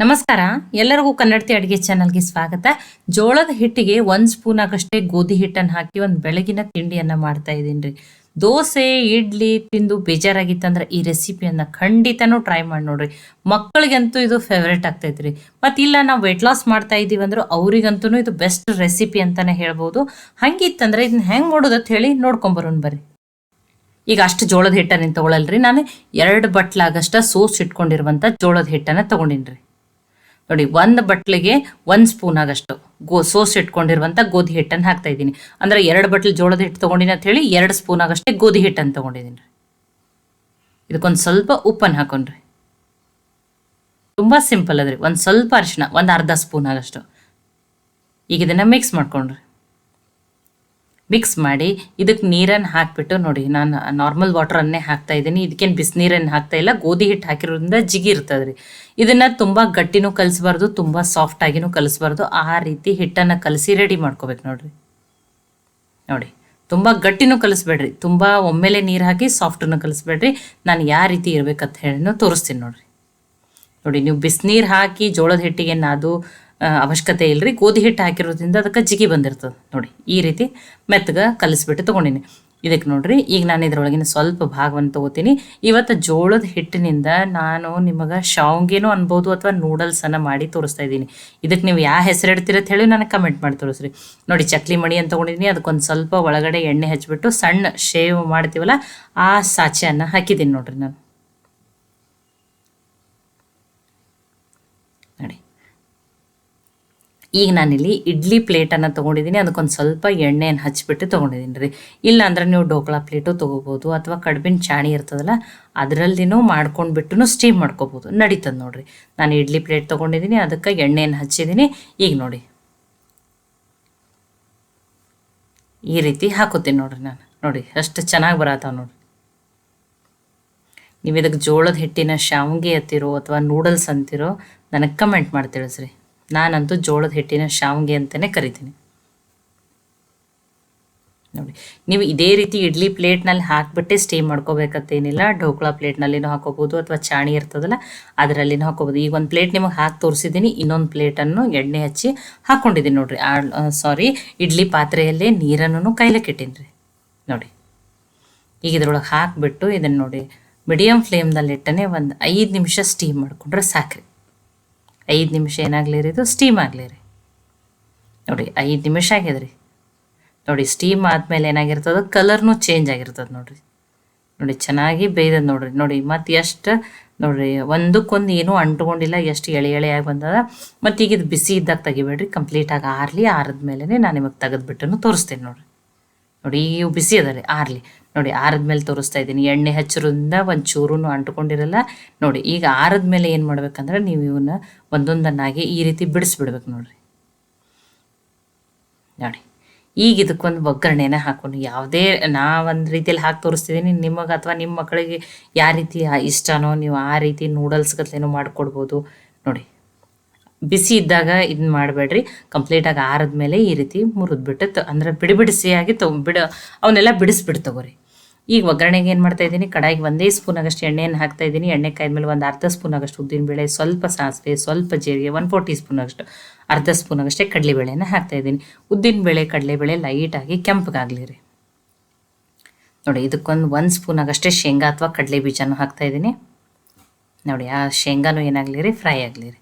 ನಮಸ್ಕಾರ. ಎಲ್ಲರಿಗೂ ಕನ್ನಡತಿ ಅಡುಗೆ ಚಾನಲ್ಗೆ ಸ್ವಾಗತ. ಜೋಳದ ಹಿಟ್ಟಿಗೆ ಒಂದು ಸ್ಪೂನ್ ಆಗಷ್ಟೇ ಗೋಧಿ ಹಿಟ್ಟನ್ನು ಹಾಕಿ ಒಂದು ಬೆಳಗಿನ ತಿಂಡಿಯನ್ನು ಮಾಡ್ತಾ ಇದ್ದೀನಿ ರೀ. ದೋಸೆ, ಇಡ್ಲಿ ತಿಂದು ಬೇಜಾರಾಗಿತ್ತಂದ್ರೆ ಈ ರೆಸಿಪಿಯನ್ನು ಖಂಡಿತನೂ ಟ್ರೈ ಮಾಡಿ ನೋಡ್ರಿ. ಮಕ್ಕಳಿಗಂತೂ ಇದು ಫೇವ್ರೇಟ್ ಆಗ್ತೈತೆ ರೀ. ಮತ್ತು ಇಲ್ಲ ನಾವು ವೆಯ್ಟ್ ಲಾಸ್ ಮಾಡ್ತಾ ಇದ್ದೀವಿ ಅಂದ್ರೆ ಅವರಿಗಂತೂ ಇದು ಬೆಸ್ಟ್ ರೆಸಿಪಿ ಅಂತಲೇ ಹೇಳ್ಬೋದು. ಹಂಗಿತ್ತಂದ್ರೆ ಇದನ್ನ ಹೆಂಗೆ ಮಾಡೋದು ಅಂತ ಹೇಳಿ ನೋಡ್ಕೊಂಬರೋಣ ಬರ್ರಿ. ಈಗ ಅಷ್ಟು ಜೋಳದ ಹಿಟ್ಟನ್ನು ತಗೊಳಲ್ರಿ. ನಾನು ಎರಡು ಬಟ್ಲಾಗಷ್ಟ ಸೋಸ್ ಇಟ್ಕೊಂಡಿರುವಂಥ ಜೋಳದ ಹಿಟ್ಟನ್ನು ತಗೊಂಡಿನಿ ನೋಡಿ, ಒಂದು ಬಟ್ಲಿಗೆ ಒಂದು ಸ್ಪೂನ್ ಆಗಷ್ಟು ಗೋ, ಸೋಸ್ ಇಟ್ಕೊಂಡಿರುವಂಥ ಗೋಧಿ ಹಿಟ್ಟನ್ನು ಹಾಕ್ತಾ ಇದ್ದೀನಿ. ಅಂದರೆ ಎರಡು ಬಟ್ಲು ಜೋಳದ ಹಿಟ್ಟು ತೊಗೊಂಡಿನಿ ಅಂತ ಹೇಳಿ ಎರಡು ಸ್ಪೂನ್ ಆಗಷ್ಟೇ ಗೋಧಿ ಹಿಟ್ಟನ್ನು ತೊಗೊಂಡಿದ್ದೀನಿ ಇದಕ್ಕೊಂದು ಸ್ವಲ್ಪ ಉಪ್ಪನ್ನು ಹಾಕೊಂಡ್ರಿ. ತುಂಬ ಸಿಂಪಲ್ ಅದ್ರಿ, ಒಂದು ಸ್ವಲ್ಪ ಅರಿಶಿನ ಒಂದು ಅರ್ಧ ಸ್ಪೂನ್ ಆಗಷ್ಟು. ಈಗ ಇದನ್ನು ಮಿಕ್ಸ್ ಮಾಡ್ಕೊಂಡ್ರಿ. ಮಿಕ್ಸ್ ಮಾಡಿ ಇದಕ್ಕೆ ನೀರನ್ನು ಹಾಕಿಬಿಟ್ಟು ನೋಡಿ, ನಾನು ನಾರ್ಮಲ್ ವಾಟ್ರನ್ನೇ ಹಾಕ್ತಾ ಇದ್ದೀನಿ. ಇದಕ್ಕೇನು ಬಿಸಿನೀರನ್ನು ಹಾಕ್ತಾ ಇಲ್ಲ, ಗೋಧಿ ಹಿಟ್ಟು ಹಾಕಿರೋದ್ರಿಂದ ಜಿಗಿ ಇರ್ತದೆ ರೀ ಇದನ್ನು ತುಂಬ ಗಟ್ಟಿನೂ ಕಲಿಸ್ಬಾರ್ದು, ತುಂಬ ಸಾಫ್ಟಾಗಿನೂ ಕಲಿಸ್ಬಾರ್ದು. ಆ ರೀತಿ ಹಿಟ್ಟನ್ನು ಕಲಸಿ ರೆಡಿ ಮಾಡ್ಕೋಬೇಕು ನೋಡಿರಿ. ನೋಡಿ, ತುಂಬ ಗಟ್ಟಿನೂ ಕಲಿಸ್ಬೇಡ್ರಿ. ತುಂಬ ಒಮ್ಮೆಲೆ ನೀರು ಹಾಕಿ ಸಾಫ್ಟನ್ನು ಕಲಿಸ್ಬೇಡ್ರಿ. ನಾನು ಯಾವ ರೀತಿ ಇರಬೇಕಂತ ಹೇಳಿನೂ ತೋರಿಸ್ತೀನಿ ನೋಡಿರಿ. ನೋಡಿ, ನೀವು ಬಿಸಿನೀರು ಹಾಕಿ ಜೋಳದ ಹಿಟ್ಟಿಗೆ ಅದು ಅವಶ್ಯಕತೆ ಇಲ್ಲರಿ ಗೋಧಿ ಹಿಟ್ಟು ಹಾಕಿರೋದ್ರಿಂದ ಅದಕ್ಕೆ ಜಿಗಿ ಬಂದಿರ್ತದೆ ನೋಡಿ. ಈ ರೀತಿ ಮೆತ್ತಗೆ ಕಲಿಸ್ಬಿಟ್ಟು ತೊಗೊಂಡಿನಿ. ಇದಕ್ಕೆ ನೋಡ್ರಿ, ಈಗ ನಾನು ಇದರೊಳಗಿನ ಸ್ವಲ್ಪ ಭಾಗವನ್ನು ತೊಗೋತೀನಿ. ಇವತ್ತು ಜೋಳದ ಹಿಟ್ಟಿನಿಂದ ನಾನು ನಿಮಗೆ ಶಾವ್ಗೆನೂ ಅನ್ಬೋದು ಅಥವಾ ನೂಡಲ್ಸನ್ನು ಮಾಡಿ ತೋರಿಸ್ತಾ ಇದ್ದೀನಿ. ಇದಕ್ಕೆ ನೀವು ಯಾವ ಹೆಸರು ಇಡ್ತೀರ ಅಂತ ಹೇಳಿ ನನಗೆ ಕಮೆಂಟ್ ಮಾಡಿ ತೋರಿಸ್ರಿ. ನೋಡಿ, ಚಕ್ಲಿ ಮಣಿ ಅಂತ ತೊಗೊಂಡಿದ್ದೀನಿ. ಅದಕ್ಕೊಂದು ಸ್ವಲ್ಪ ಒಳಗಡೆ ಎಣ್ಣೆ ಹಚ್ಚಿಬಿಟ್ಟು ಸಣ್ಣ ಶೇವ್ ಮಾಡ್ತೀವಲ್ಲ, ಆ ಸಾಚೆಯನ್ನು ಹಾಕಿದ್ದೀನಿ ನೋಡ್ರಿ ನಾನು. ನೋಡಿ. ಈಗ ನಾನಿಲ್ಲಿ ಇಡ್ಲಿ ಪ್ಲೇಟನ್ನು ತೊಗೊಂಡಿದ್ದೀನಿ. ಅದಕ್ಕೊಂದು ಸ್ವಲ್ಪ ಎಣ್ಣೆಯನ್ನು ಹಚ್ಚಿಬಿಟ್ಟು ತೊಗೊಂಡಿದ್ದೀನಿ ರೀ. ಇಲ್ಲಾಂದ್ರೆ ನೀವು ಡೋಕ್ಲಾ ಪ್ಲೇಟು ತೊಗೋಬೋದು ಅಥವಾ ಕಡ್ಬಿನ ಚಾಣಿ ಇರ್ತದಲ್ಲ ಅದರಲ್ಲಿನೂ ಮಾಡ್ಕೊಂಡ್ಬಿಟ್ಟು ಸ್ಟೀಮ್ ಮಾಡ್ಕೋಬೋದು. ನಡೀತದೆ ನೋಡಿರಿ. ನಾನು ಇಡ್ಲಿ ಪ್ಲೇಟ್ ತೊಗೊಂಡಿದ್ದೀನಿ, ಅದಕ್ಕೆ ಎಣ್ಣೆಯನ್ನು ಹಚ್ಚಿದ್ದೀನಿ. ಈಗ ನೋಡಿ. ಈ ರೀತಿ ಹಾಕೋತೀನಿ ನೋಡಿರಿ ನಾನು. ನೋಡಿ, ಅಷ್ಟು ಚೆನ್ನಾಗಿ ಬರತ್ತಾವ ನೋಡಿ ನೀವು ಇದಕ್ಕೆ ಜೋಳದ ಹಿಟ್ಟಿನ ಶಾವಿಗೆ ಅತ್ತಿರೋ ಅಥವಾ ನೂಡಲ್ಸ್ ಅಂತಿರೋ, ನನಗೆ ಕಮೆಂಟ್ ಮಾಡಿ ತಿಳಿಸ್ರಿ. ನಾನಂತೂ ಜೋಳದ ಹಿಟ್ಟಿನ ಶಾವಿಗೆ ಅಂತಲೇ ಕರಿತೀನಿ. ನೋಡಿ, ನೀವು ಇದೇ ರೀತಿ ಇಡ್ಲಿ ಪ್ಲೇಟ್ನಲ್ಲಿ ಹಾಕಿಬಿಟ್ಟೆ ಸ್ಟೀಮ್ ಮಾಡ್ಕೋಬೇಕಂತೇನಿಲ್ಲ ಢೋಕ್ಳ ಪ್ಲೇಟ್ನಲ್ಲಿನೂ ಹಾಕೋಬೋದು ಅಥವಾ ಚಾಣಿ ಇರ್ತದಲ್ಲ, ಅದರಲ್ಲಿನೂ ಹಾಕೋಬೋದು. ಈಗ ಒಂದು ಪ್ಲೇಟ್ ನಿಮಗೆ ಹಾಕಿ ತೋರಿಸಿದ್ದೀನಿ. ಇನ್ನೊಂದು ಪ್ಲೇಟನ್ನು ಎಣ್ಣೆ ಹಚ್ಚಿ ಹಾಕ್ಕೊಂಡಿದ್ದೀನಿ ನೋಡಿರಿ. ಆ ಸಾರಿ ಇಡ್ಲಿ ಪಾತ್ರೆಯಲ್ಲೇ ನೀರನ್ನು ಕೈಲಕ್ಕೆ ಇಟ್ಟೀನಿ ರೀ. ನೋಡಿ, ಈಗ ಇದ್ರೊಳಗೆ ಹಾಕಿಬಿಟ್ಟು ಇದನ್ನು ನೋಡಿ ಮೀಡಿಯಮ್ ಫ್ಲೇಮ್ನಲ್ಲಿಟ್ಟನೇ ಒಂದು ಐದು ನಿಮಿಷ ಸ್ಟೀಮ್ ಮಾಡಿಕೊಂಡ್ರೆ ಸಾಕ್ರಿ. ಐದು ನಿಮಿಷ ಏನಾಗಲಿ ರೀ ಇದು? ಸ್ಟೀಮ್ ಆಗಲಿ ರೀ. ನೋಡಿ, ಐದು ನಿಮಿಷ ಆಗ್ಯದ ರೀ ನೋಡಿ ಸ್ಟೀಮ್ ಆದಮೇಲೆ ಏನಾಗಿರ್ತದೆ? ಕಲರ್ನೂ ಚೇಂಜ್ ಆಗಿರ್ತದೆ ನೋಡಿರಿ. ನೋಡಿ, ಚೆನ್ನಾಗಿ ಬೇಯ್ದದ ನೋಡ್ರಿ. ನೋಡಿ, ಮತ್ತು ಎಷ್ಟು ನೋಡಿರಿ, ಒಂದಕ್ಕೊಂದು ಏನೂ ಅಂಟ್ಕೊಂಡಿಲ್ಲ, ಎಷ್ಟು ಎಳೆ ಎಳೆ ಆಗಿ ಬಂದದ. ಮತ್ತು ಈಗ ಇದು ಬಿಸಿ ಇದ್ದಾಗ ತೆಗಿಬೇಡ್ರಿ. ಕಂಪ್ಲೀಟಾಗಿ ಆರಲಿ ಆರಿದ ಮೇಲೆ ನಾನು ನಿಮಗೆ ತೆಗೆದುಬಿಟ್ಟು ತೋರಿಸ್ತೀನಿ ನೋಡಿರಿ. ನೋಡಿ, ಇವು ಬಿಸಿ ಅದರಿ, ಆರ್ಲಿ. ನೋಡಿ ಆರದ್ಮೇಲೆ ತೋರಿಸ್ತಾ ಇದ್ದೀನಿ. ಎಣ್ಣೆ ಹಚ್ಚಿರೋದ್ರಿಂದ ಒಂದು ಚೂರು ಅಂಟ್ಕೊಂಡಿರಲ್ಲ. ನೋಡಿ, ಈಗ ಆರದ್ಮೇಲೆ ಏನು ಮಾಡ್ಬೇಕಂದ್ರೆ ನೀವು ಇವನ್ನ ಒಂದೊಂದನ್ನಾಗಿ ಈ ರೀತಿ ಬಿಡಿಸ್ಬಿಡ್ಬೇಕು ನೋಡ್ರಿ. ನೋಡಿ, ಈಗ ಇದಕ್ಕೊಂದು ಒಗ್ಗರಣೆನ ಹಾಕೊಂಡು ಯಾವುದೇ ನಾ ಒಂದು ರೀತಿಯಲ್ಲಿ ಹಾಕಿ ತೋರಿಸ್ತಿದ್ದೀನಿ ನಿಮಗೆ ಅಥವಾ ನಿಮ್ಮ ಮಕ್ಕಳಿಗೆ ಯಾವ ರೀತಿ ಇಷ್ಟನೋ ನೀವು ಆ ರೀತಿ ನೂಡಲ್ಸ್ ಗತ್ಲೇನೋ ಮಾಡಿಕೊಡ್ಬೋದು. ನೋಡಿ ಬಿಸಿ ಇದ್ದಾಗ ಇದನ್ನ ಮಾಡಬೇಡ್ರಿ. ಕಂಪ್ಲೀಟಾಗಿ ಆರಿದ್ಮೇಲೆ ಈ ರೀತಿ ಮುರಿದ್ಬಿಟ್ಟು ಅಂದರೆ ಬಿಡಿ ಬಿಡಿಸಿಯಾಗಿ ತೊ ಬಿಡು ಅವನ್ನೆಲ್ಲ ಬಿಡಿಸ್ಬಿಟ್ಟು ತಗೋರಿ. ಈಗ ಒಗ್ಗರಣೆಗೆ ಏನು ಮಾಡ್ತಾ ಇದ್ದೀನಿ? ಕಡಾಯಿಗೆ ಒಂದೇ ಸ್ಪೂನ್ ಆಗಷ್ಟು ಎಣ್ಣೆಯನ್ನು ಹಾಕ್ತಾ ಇದ್ದೀನಿ. ಎಣ್ಣೆ ಕಾಯ್ದ್ಮೇಲೆ ಒಂದು ಅರ್ಧ ಸ್ಪೂನ್ ಆಗಷ್ಟು ಉದ್ದಿನಬೇಳೆ ಸ್ವಲ್ಪ ಸಾಸಿವೆ, ಸ್ವಲ್ಪ ಜೀರಿಗೆ ಒನ್ ಫೋರ್ ಟೀ ಸ್ಪೂನ್ ಆಗಷ್ಟು ಅರ್ಧ ಸ್ಪೂನ್ ಆಗಷ್ಟೇ ಕಡಲೆಬೇಳೆನ ಹಾಕ್ತಾ ಇದ್ದೀನಿ. ಉದ್ದಿನಬೇಳೆ ಕಡಲೆಬೇಳೆ ಲೈಟಾಗಿ ಕೆಂಪಗಾಗಲಿ ರೀ. ನೋಡಿ, ಇದಕ್ಕೊಂದು ಒಂದು ಸ್ಪೂನ್ ಆಗಷ್ಟೇ ಶೇಂಗಾ ಅಥವಾ ಕಡಲೆ ಬೀಜನೂ ಹಾಕ್ತಾ ಇದ್ದೀನಿ. ನೋಡಿ, ಆ ಶೇಂಗಾನು ಏನಾಗಲಿ ರೀ? ಫ್ರೈ ಆಗಲಿ ರೀ.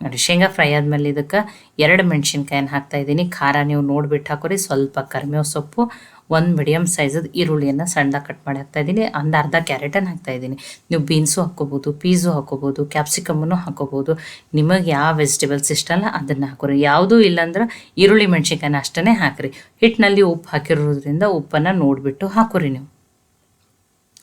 ನೋಡಿ, ಶೇಂಗಾ ಫ್ರೈ ಆದಮೇಲೆ ಇದಕ್ಕೆ ಎರಡು ಮೆಣಸಿನ್ಕಾಯಿನ ಹಾಕ್ತಾ ಇದ್ದೀನಿ. ಖಾರ ನೀವು ನೋಡಿಬಿಟ್ಟು ಹಾಕೋರಿ ಸ್ವಲ್ಪ ಕರಿಮೇವು ಸೊಪ್ಪು, ಒಂದು ಮೀಡಿಯಮ್ ಸೈಜದ ಈರುಳ್ಳಿಯನ್ನು ಸಣ್ಣದಾಗಿ ಕಟ್ ಮಾಡಿ ಹಾಕ್ತಾ ಇದ್ದೀನಿ. ಒಂದು ಅರ್ಧ ಕ್ಯಾರೆಟನ್ನು ಹಾಕ್ತಾ ಇದ್ದೀನಿ. ನೀವು ಬೀನ್ಸು ಹಾಕ್ಕೋಬೋದು ಪೀಸು ಹಾಕ್ಕೋಬೋದು ಕ್ಯಾಪ್ಸಿಕಮ್ಮನ್ನು ಹಾಕ್ಕೋಬೋದು. ನಿಮಗೆ ಯಾವ ವೆಜಿಟೇಬಲ್ಸ್ ಇಷ್ಟ ಅಲ್ಲ ಅದನ್ನು ಹಾಕೋರಿ ಯಾವುದೂ ಇಲ್ಲಾಂದ್ರೆ ಈರುಳ್ಳಿ ಮೆಣಸಿನ್ಕಾಯಿನ ಅಷ್ಟೇ ಹಾಕಿರಿ. ಹಿಟ್ಟಿನಲ್ಲಿ ಉಪ್ಪು ಹಾಕಿರೋದ್ರಿಂದ ಉಪ್ಪನ್ನು ನೋಡಿಬಿಟ್ಟು ಹಾಕೋರಿ ನೀವು.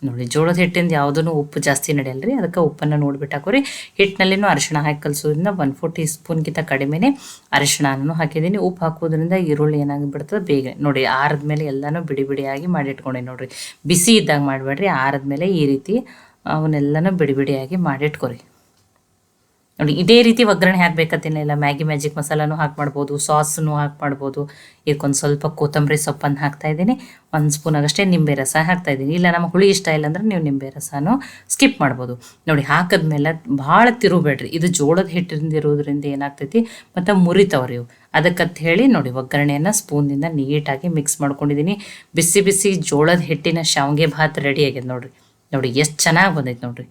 ನೋಡಿ, ಜೋಳದ ಹಿಟ್ಟಿಂದ ಯಾವುದೂ ಉಪ್ಪು ಜಾಸ್ತಿ ನಡೆಯಲ್ಲ ಅದಕ್ಕೆ ಉಪ್ಪನ್ನು ನೋಡ್ಬಿಟ್ಟು ಹಾಕೋರಿ ಹಿಟ್ಟಿನಲ್ಲಿನೂ ಅರಿಶಿಣ ಹಾಕಿ ಕಲಿಸೋದ್ರಿಂದ ಒನ್ ಫೋರ್ ಟೀ ಸ್ಪೂನ್ಗಿಂತ ಕಡಿಮೆನೆ ಅರಿಶಿಣನೂ ಹಾಕಿದ್ದೀನಿ. ಉಪ್ಪು ಹಾಕೋದ್ರಿಂದ ಈರುಳ್ಳಿ ಏನಾಗಿಬಿಡ್ತದೆ ಬೇಗ ನೋಡಿ, ಆರಿದ್ಮೇಲೆ ಎಲ್ಲನೂ ಬಿಡಿ ಬಿಡಿಯಾಗಿ ಮಾಡಿಟ್ಕೊಂಡೆ ನೋಡಿರಿ. ಬಿಸಿ ಇದ್ದಾಗ ಮಾಡಬೇಡ್ರಿ ಮೇಲೆ ಈ ರೀತಿ ಅವನ್ನೆಲ್ಲನೂ ಬಿಡಿ ಬಿಡಿಯಾಗಿ ಮಾಡಿಟ್ಕೊರಿ. ನೋಡಿ, ಇದೇ ರೀತಿ ಒಗ್ಗರಣೆ ಹಾಕ್ಬೇಕತ್ತೇನಿಲ್ಲ ಮ್ಯಾಗಿ, ಮ್ಯಾಜಿಕ್ ಮಸಾಲಾನು ಹಾಕಿ ಮಾಡ್ಬೋದು ಸಾಸನ್ನು ಹಾಕಿ ಮಾಡ್ಬೋದು. ಇದಕ್ಕೊಂದು ಸ್ವಲ್ಪ ಕೊತ್ತಂಬರಿ ಸೊಪ್ಪನ್ನು ಹಾಕ್ತಾ ಇದ್ದೀನಿ. ಒಂದು ಸ್ಪೂನ್ ಆಗಷ್ಟೇ ನಿಂಬೆ ರಸ ಹಾಕ್ತಾ ಇದ್ದೀನಿ. ಇಲ್ಲ, ನಮಗೆ ಹುಳಿ ಇಷ್ಟ ಇಲ್ಲ ಅಂದ್ರೆ ನೀವು ನಿಂಬೆ ರಸನೂ ಸ್ಕಿಪ್ ಮಾಡ್ಬೋದು. ನೋಡಿ, ಹಾಕಿದ್ಮೇಲೆ ಭಾಳ ತಿರುಬೇಡ್ರಿ ಇದು ಜೋಳದ ಹಿಟ್ಟಿಂದ ಇರೋದ್ರಿಂದ ಏನಾಗ್ತೈತಿ? ಮತ್ತು ಮುರಿತಾವ್ರಿ ಇವು. ಅದಕ್ಕಂತ ಹೇಳಿ ನೋಡಿ, ಒಗ್ಗರಣೆಯನ್ನು ಸ್ಪೂನಿಂದ ನೀಟಾಗಿ ಮಿಕ್ಸ್ ಮಾಡ್ಕೊಂಡಿದ್ದೀನಿ. ಬಿಸಿ ಬಿಸಿ ಜೋಳದ ಹಿಟ್ಟಿನ ಶಾವಿಗೆ ಭಾತ್ ರೆಡಿ ಆಗ್ಯದ ನೋಡಿರಿ. ನೋಡಿ, ಎಷ್ಟು ಚೆನ್ನಾಗಿ ಬಂದೈತೆ ನೋಡ್ರಿ.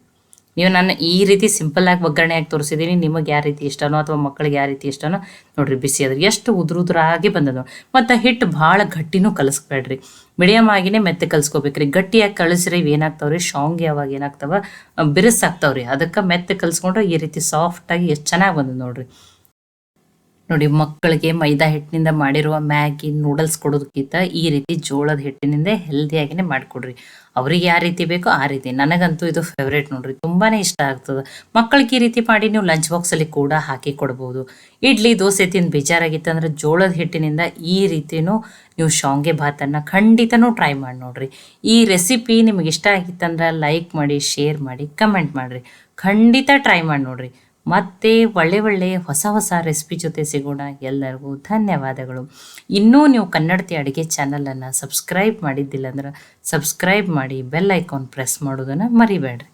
ನೀವು ನಾನು ಈ ರೀತಿ ಸಿಂಪಲ್ ಆಗಿ ಒಗ್ಗರಣೆ ಹಾಕಿ ತೋರಿಸಿದ್ದೀನಿ. ನಿಮಗೆ ಯಾವ ರೀತಿ ಇಷ್ಟನೋ ಅಥವಾ ಮಕ್ಕಳಿಗೆ ಯಾವ ರೀತಿ ಇಷ್ಟನೋ ನೋಡ್ರಿ ಬಿಸಿ ಅದ್ರ ಎಷ್ಟು ಉದುರು ಉದುರಾಗಿ ಬಂದದ ಮತ್ತು ಹಿಟ್ಟು ಭಾಳ ಗಟ್ಟಿನೂ ಕಲಿಸ್ಬೇಡ್ರಿ. ಮೀಡಿಯಮ್ ಆಗಿನೇ ಮೆತ್ತೆ ಕಲಿಸ್ಕೋಬೇಕ್ರಿ. ಗಟ್ಟಿಯಾಗಿ ಕಳಿಸ್ರಿ ಏನಾಗ್ತಾವ್ರಿ? ಶಾವ್ಗೆ ಅವಾಗ ಏನಾಗ್ತಾವ? ಬಿರುಸಾಗ್ತಾವ್ರಿ. ಅದಕ್ಕೆ ಮೆತ್ತೆ ಕಲಿಸ್ಕೊಂಡ್ರೆ ಈ ರೀತಿ ಸಾಫ್ಟಾಗಿ ಎಷ್ಟು ಚೆನ್ನಾಗಿ ಬಂದದ ನೋಡ್ರಿ. ನೋಡಿ, ಮಕ್ಕಳಿಗೆ ಮೈದಾ ಹಿಟ್ಟಿನಿಂದ ಮಾಡಿರುವ ಮ್ಯಾಗಿ ನೂಡಲ್ಸ್ ಕೊಡೋದಕ್ಕಿಂತ ಈ ರೀತಿ ಜೋಳದ ಹಿಟ್ಟಿನಿಂದ ಹೆಲ್ದಿಯಾಗಿನೇ ಮಾಡಿಕೊಡ್ರಿ. ಅವ್ರಿಗೆ ಯಾವ ರೀತಿ ಬೇಕೋ ಆ ರೀತಿ. ನನಗಂತೂ ಇದು ಫೇವ್ರೇಟ್ ನೋಡ್ರಿ. ತುಂಬಾನೇ ಇಷ್ಟ ಆಗ್ತದೆ. ಮಕ್ಕಳಿಗೆ ಈ ರೀತಿ ಮಾಡಿ ನೀವು ಲಂಚ್ ಬಾಕ್ಸಲ್ಲಿ ಕೂಡ ಹಾಕಿ ಕೊಡ್ಬೋದು. ಇಡ್ಲಿ, ದೋಸೆ ತಿಂದು ಬೇಜಾರಾಗಿತ್ತು ಅಂದ್ರೆ ಜೋಳದ ಹಿಟ್ಟಿನಿಂದ ಈ ರೀತಿನೂ ನೀವು ಶಾವ್ಗೆ ಭಾತನ್ನು ಖಂಡಿತನೂ ಟ್ರೈ ಮಾಡಿ ನೋಡ್ರಿ. ಈ ರೆಸಿಪಿ ನಿಮಗೆ ಇಷ್ಟ ಆಗಿತ್ತಂದ್ರೆ ಲೈಕ್ ಮಾಡಿ ಶೇರ್ ಮಾಡಿ ಕಮೆಂಟ್ ಮಾಡಿರಿ. ಖಂಡಿತ ಟ್ರೈ ಮಾಡಿ ನೋಡ್ರಿ. ಮತ್ತೆ ಒಳ್ಳೆ ಒಳ್ಳೆ ಹೊಸ ಹೊಸ ರೆಸಿಪಿ ಜೊತೆ ಸಿಗೋಣ. ಎಲ್ಲರಿಗೂ ಧನ್ಯವಾದಗಳು. ಇನ್ನೂ ನೀವು ಕನ್ನಡತಿ ಅಡುಗೆ ಚಾನಲನ್ನು ಸಬ್ಸ್ಕ್ರೈಬ್ ಮಾಡಿದ್ದಿಲ್ಲ ಅಂದ್ರೆ ಸಬ್ಸ್ಕ್ರೈಬ್ ಮಾಡಿ ಬೆಲ್ ಐಕಾನ್ ಪ್ರೆಸ್ ಮಾಡೋದನ್ನು ಮರಿಬೇಡ್ರಿ.